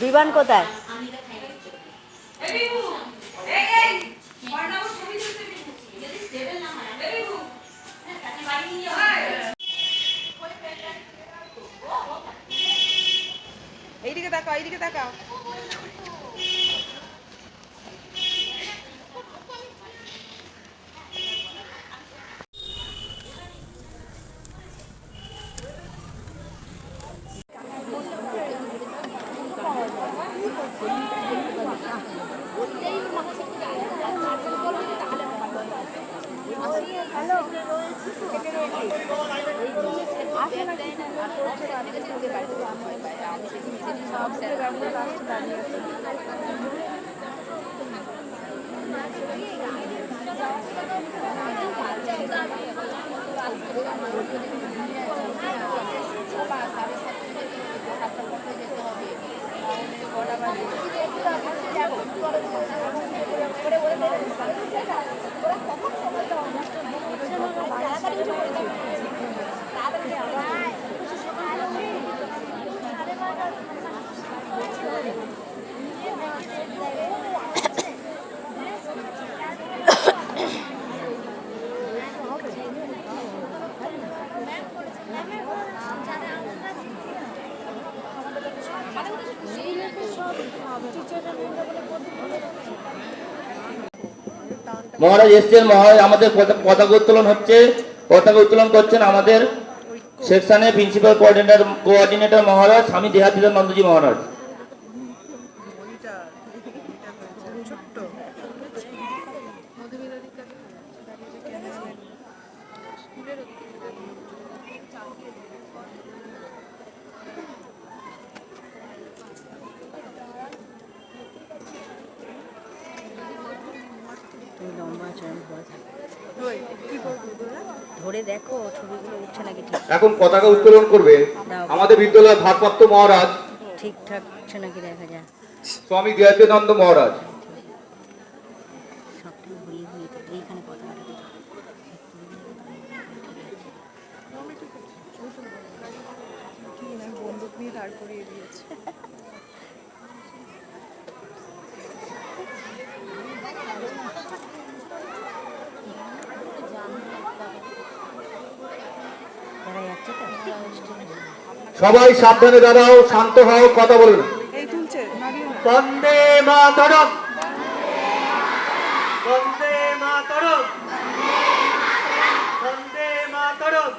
বিমান কোথায়? মহারাজ এসছেন, মহারাজ আমাদের পতা- পতাকা উত্তোলন হচ্ছে। পতাকা উত্তোলন করছেন আমাদের সেকশনের প্রিন্সিপাল কোঅর্ডিনেটর কোঅর্ডিনেটর মহারাজ, স্বামী দেহাতীত নন্দজি মহারাজ। ওইটা এইটা ছোট্ট তুমি লম্বা চয়ন করে থাকো। ওই কি করব তোরা ধরে দেখো ছবিগুলো উঠছে নাকি ঠিক এখন পতাকা উত্তোলন করবে আমাদের বিদ্যালয়ের ভারপ্রাপ্ত মহারাজ। ঠিকঠাক উঠছে নাকি দেখা যায় স্বামী দয়াতেনন্দ মহারাজ। বন্দুক নিয়ে দাঁড় করিয়ে দিয়েছে। সবাই সাবধানে দাঁড়াও শান্ত হও কথা নাড়িয়ে না। বন্দে মাতরম। বন্দে মাতরম। বন্দে মাতরম।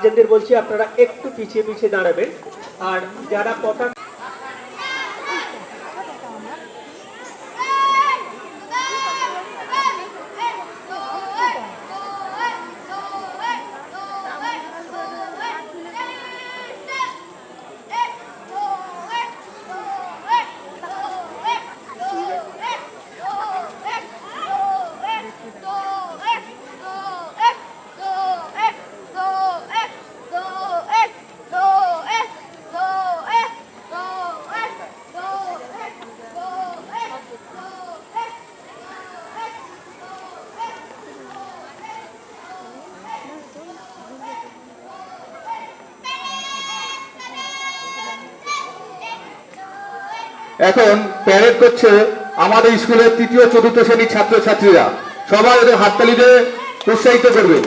গার্জেনদের বলছি আপনারা একটু পিছিয়ে পিছিয়ে দাঁড়াবেন। আর যারা পতাকা এখন প্যারেড করছে আমাদের স্কুলের তৃতীয়, চতুর্থ শ্রেণির ছাত্রছাত্রীরা। সবাই ওদের হাততালি দিয়ে উৎসাহিত করবে।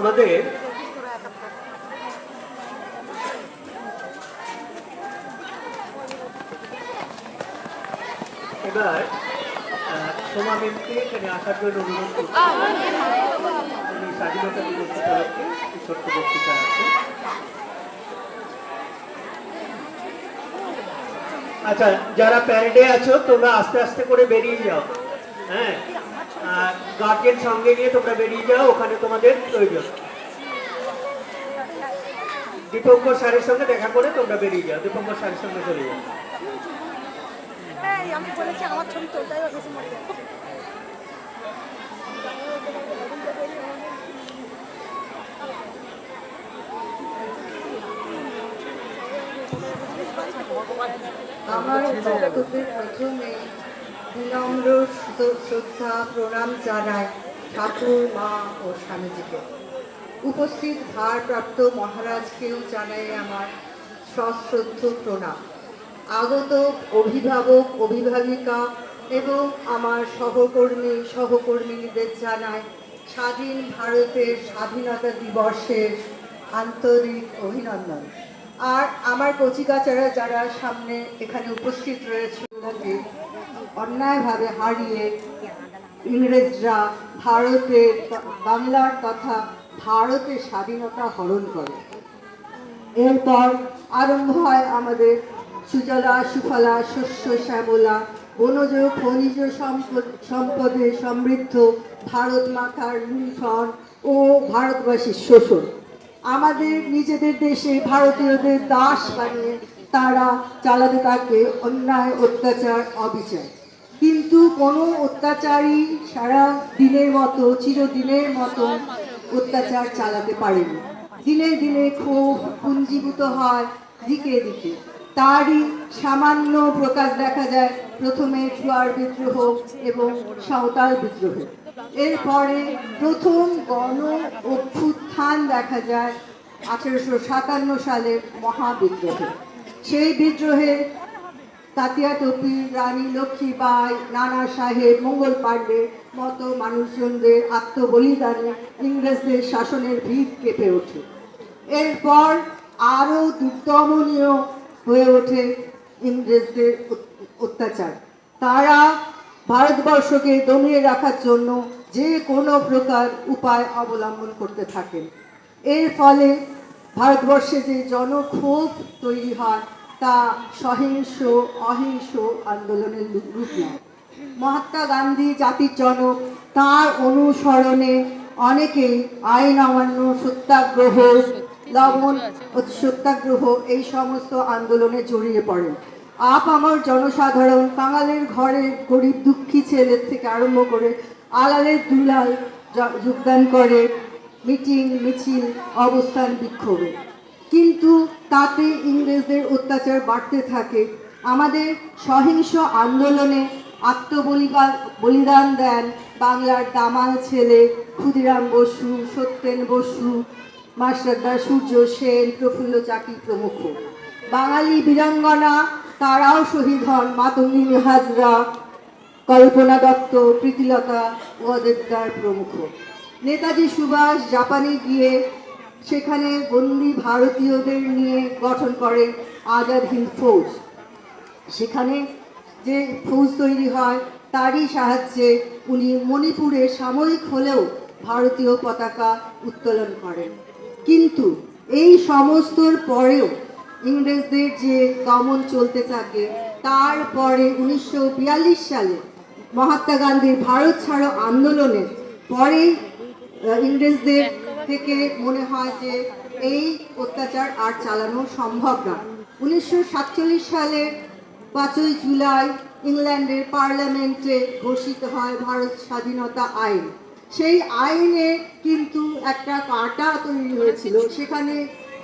আমাদের এবার আহ, সোমা ম্যামকে এখানে আসার জন্য অনুরোধ করছি। স্বাধীনতা দিবস উপলক্ষে ছোট্ট বক্তৃতা রাখছেন। আচ্ছা যারা প্যারেডে আছো তোমরা আস্তে আস্তে করে বেরিয়ে যাও। হ্যাঁ? গার্জেন সঙ্গে নিয়ে তোমরা বেরিয়ে যাও ওখানে তোমাদের প্রয়োজন। দীপঙ্কর স্যারের সঙ্গে দেখা করে তোমরা বেরিয়ে যাও দীপঙ্কর স্যারের সঙ্গে চলে যাও। আমি বলেছি আমার ছবি তোলটাই আমার বক্তব্যের প্রথমে বিনম্র শ্রদ্ধা প্রণাম জানায় ঠাকুর, মা ও স্বামীজিকে। উপস্থিত ভারপ্রাপ্ত মহারাজকেও জানাই আমার সশ্রদ্ধ প্রণাম। আগত অভিভাবক, অভিভাবিকা এবং আমার সহকর্মী সহকর্মীদের জানায় স্বাধীন ভারতের স্বাধীনতা দিবসের আন্তরিক অভিনন্দন। আর আমার কচিকাচারা যারা সামনে এখানে উপস্থিত রয়েছে অন্যায়ভাবে হারিয়ে ইংরেজরা ভারতের বাংলার তথা ভারতের স্বাধীনতা হরণ করে। এরপর আরম্ভ হয় আমাদের সুজলা, সুফলা, শস্য, শ্যামলা, বনজ, খনিজ সম্পদ, সম্পদে সমৃদ্ধ ভারত মাতার লুণ্ঠন ও ভারতবাসীর শোষণ। আমাদের নিজেদের দেশে ভারতীয়দের দাস বানিয়ে তারা চালাতে থাকে অন্যায়, অত্যাচার, অবিচার। কিন্তু কোনো অত্যাচারী সারা দিনের মতো, চিরদিনের মতো অত্যাচার চালাতে পারেনি। দিনে দিনে ক্ষোভ পুঞ্জীভূত হয় দিকে দিকে। তারই সামান্য প্রকাশ দেখা যায় প্রথমে জুয়ার বিদ্রোহ এবং সাঁওতাল বিদ্রোহ। এরপরে প্রথম গণ অভ্যুত্থান দেখা যায় আঠেরোশো সাতান্ন সালের মহাবিদ্রোহে। সেই বিদ্রোহে তাতিয়া টপি, রানী লক্ষ্মীবাই, নানা সাহেব, মঙ্গল পাণ্ডের মতো মানুষজনদের আত্মবলিদানে ইংরেজদের শাসনের ভিত কেঁপে ওঠে। এরপর আরও দুর্দমনীয় হয়ে ওঠে ইংরেজদের অত্যাচার। তারা ভারতবর্ষকে দমিয়ে রাখার জন্য যে কোনো প্রকার উপায় অবলম্বন করতে থাকেন। এর ফলে ভারতবর্ষে যে জনক্ষোভ তৈরি হয় তা সহিংস, অহিংস আন্দোলনের রূপ নেয়। মহাত্মা গান্ধী জাতির জনক, তার অনুসরণে অনেকেই আইন অমান্য, সত্যাগ্রহ, লবণ সত্যাগ্রহ এই সমস্ত আন্দোলনে জড়িয়ে পড়েন। আপ আমার জনসাধারণ, কাঙালের ঘরে গরিব দুঃখী ছেলের থেকে আরম্ভ করে আলালের দুলাল যোগদান করে, মিটিং, মিছিল, অবস্থান বিক্ষোভে। কিন্তু তাতে ইংরেজদের অত্যাচার বাড়তে থাকে। আমাদের সহিংস আন্দোলনে আত্মবলিদান বলিদান দেন বাংলার দামাল ছেলে ক্ষুদিরাম বসু, সত্যেন বসু মাস্টারদা সূর্য সেন, প্রফুল্ল চাকি প্রমুখ। বাঙালি বীরাঙ্গনা, তারাও শহীদ হন মাতঙ্গিনী হাজরা, কল্পনা দত্ত, প্রীতিলতা ওয়াদেবদার প্রমুখ। নেতাজি সুভাষ জাপানে গিয়ে সেখানে বন্দি ভারতীয়দের নিয়ে গঠন করেন আজাদ হিন্দ ফৌজ। সেখানে যে ফৌজ তৈরি হয় তারই সাহায্যে উনি মণিপুরে সাময়িক হলেও ভারতীয় পতাকা উত্তোলন করেন। কিন্তু এই সমস্তর পরেও ইংরেজদের যে দমন চলতে থাকে তারপরে উনিশশো বিয়াল্লিশ সালে মহাত্মা গান্ধীর ভারত ছাড়ো আন্দোলনের আহ, ইংরেজদের থেকে মনে হয় যে এই অত্যাচার আর চালানো সম্ভব না। উনিশশো সাতচল্লিশ সালে পাঁচই জুলাই ইংল্যান্ডের পার্লামেন্টে ঘোষিত হয় ভারত স্বাধীনতা আইন। সেই আইনে কিন্তু একটা কাটা তৈরি হয়েছিল। সেখানে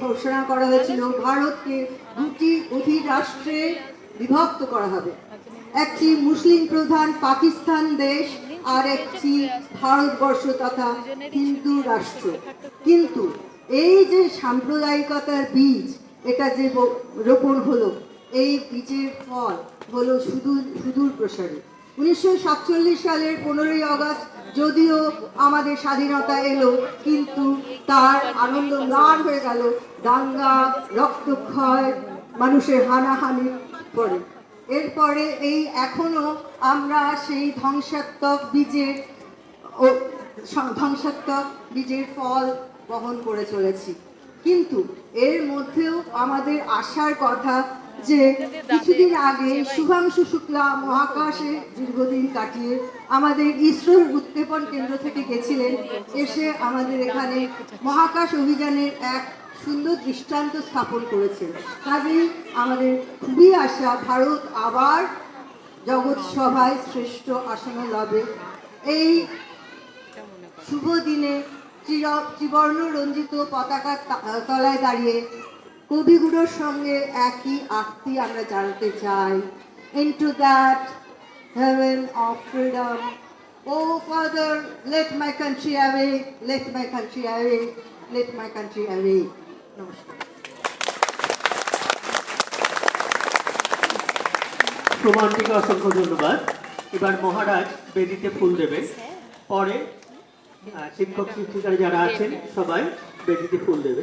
ঘোষণা করা হয়েছিল, ভারতকে দুটি অধিরাষ্ট্রে বিভক্ত করা হবে। একটি মুসলিম প্রধান পাকিস্তান দেশ আর একটি ভারতবর্ষ তথা হিন্দু রাষ্ট্র। কিন্তু এই যে সাম্প্রদায়িকতার বীজ, এটা যে রোপণ হলো, এই বীজের ফল হলো সুদূর সুদূর প্রসারী। উনিশশো সাতচল্লিশ সালের পনেরোই আগস্ট যদিও আমাদের স্বাধীনতা এলো, কিন্তু তার আনন্দ ম্লান হয়ে গেল, দাঙ্গা, রক্তক্ষয়, মানুষের হানাহানি পরে। এরপরে এই এখনও আমরা সেই ধ্বংসাত্মক বীজের ধ্বংসাত্মক বীজের ফল বহন করে চলেছি। কিন্তু এর মধ্যেও আমাদের আশার কথা যে কিছুদিন আগে শুভাংশু শুক্লা মহাকাশে দীর্ঘদিন কাটিয়ে আমাদের ইসরোর উৎক্ষেপণ কেন্দ্র থেকে গেছিলেন। এসে আমাদের এখানে মহাকাশ অভিযানের এক সুন্দর দৃষ্টান্ত স্থাপন করেছেন। কাজেই আমাদের খুবই আশা, ভারত আবার জগৎ সভায় শ্রেষ্ঠ আসন লাভে। এই শুভ দিনে ত্রিবর্ণ রঞ্জিত পতাকার তলায় দাঁড়িয়ে কবিগুরুর সঙ্গে একই আরতি আমরা জানাতে চাই। Into that heaven of freedom o father let my country away let my country away let my country away নমস্কার। প্রমাণটিকে অসংখ্য ধন্যবাদ। এবার মহারাজ বেদিতে ফুল দেবেন। পরে শিক্ষক, শিক্ষিকারা যারা আছেন, সবাই বেদিতে ফুল দেবে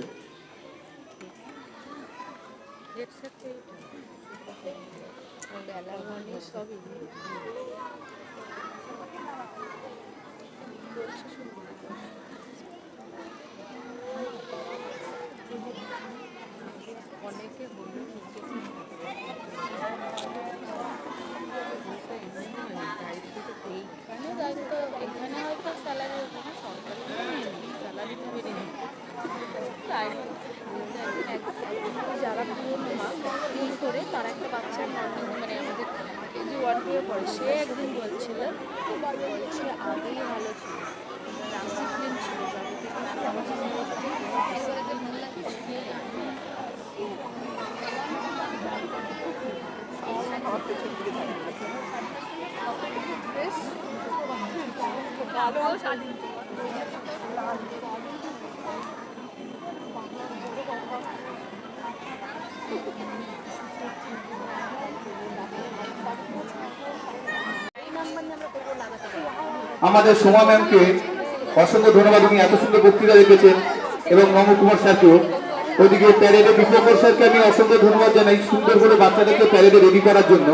এইখানে দায়িত্ব এখানে হয়তো স্যালারি ওখানে সরকারি স্যালারি তো বেড়ে নেই তাই যারা পুরোনো মা ফোন করে তার একটা বাচ্চার মর্নিং মানে আমাদের কেজি ওয়ান টুয়ে পড়ে সে একদিন বলছিল বলছে আগেই ভালো ছিল ডিসিপ্লিন ছিল যাদের থেকে ভালো স্বাধীন আমাদের সোমা ম্যামকে অসংখ্য ধন্যবাদ উনি এত সুন্দর বক্তৃতা রেখেছেন এবং নম কুমার স্যারকেও। ওদিকে প্যারেডে বিপ্লবর স্যারকে আমি অসংখ্য ধন্যবাদ জানাই সুন্দর করে বাচ্চাদেরকে প্যারেডে রেডি করার জন্য।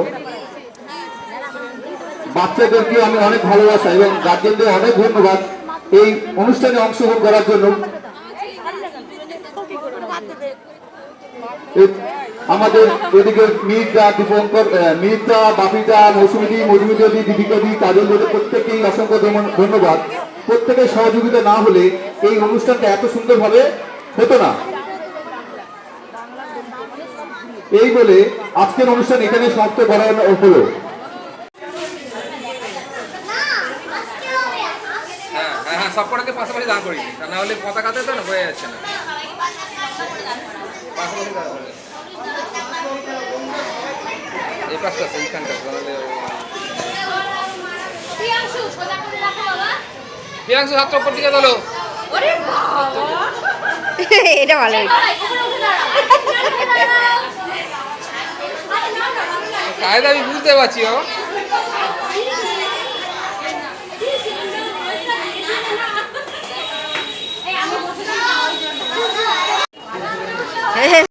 বাচ্চাদেরকে আমি অনেক ভালোবাসা এবং গার্জেনদের অনেক ধন্যবাদ। এই অনুষ্ঠানে অংশগ্রহণ করার জন্য। আমাদের এদিকে মির্জা, দীপঙ্কর মির্জা, বাপিদা, মৌসুমিদি মজুমিদি দীপিকাদি কাজল দেবে প্রত্যেকেই অসংখ্য ধন্যবাদ। প্রত্যেকের সহযোগিতা না হলে এই অনুষ্ঠানটা এত সুন্দরভাবে হতো না। এই বলে আজকের অনুষ্ঠান এখানে সমাপ্ত করা হলো। হ্যাঁ হ্যাঁ হ্যাঁ সব কটাকে পাশাপাশি দাঁড় দিই। তা না হলে পতাকাতে তো না বোঝা যাচ্ছে না। পাশাপাশি দাঁড় করিয়ে দিই। এই পাশটা আছে, এইখানটা তাহলে প্রিয়াংশু ছাত্র পত্রিকা দলো এটা ভালো। কায়দা আমি বুঝতে পারছি ও। ¡Ahí está!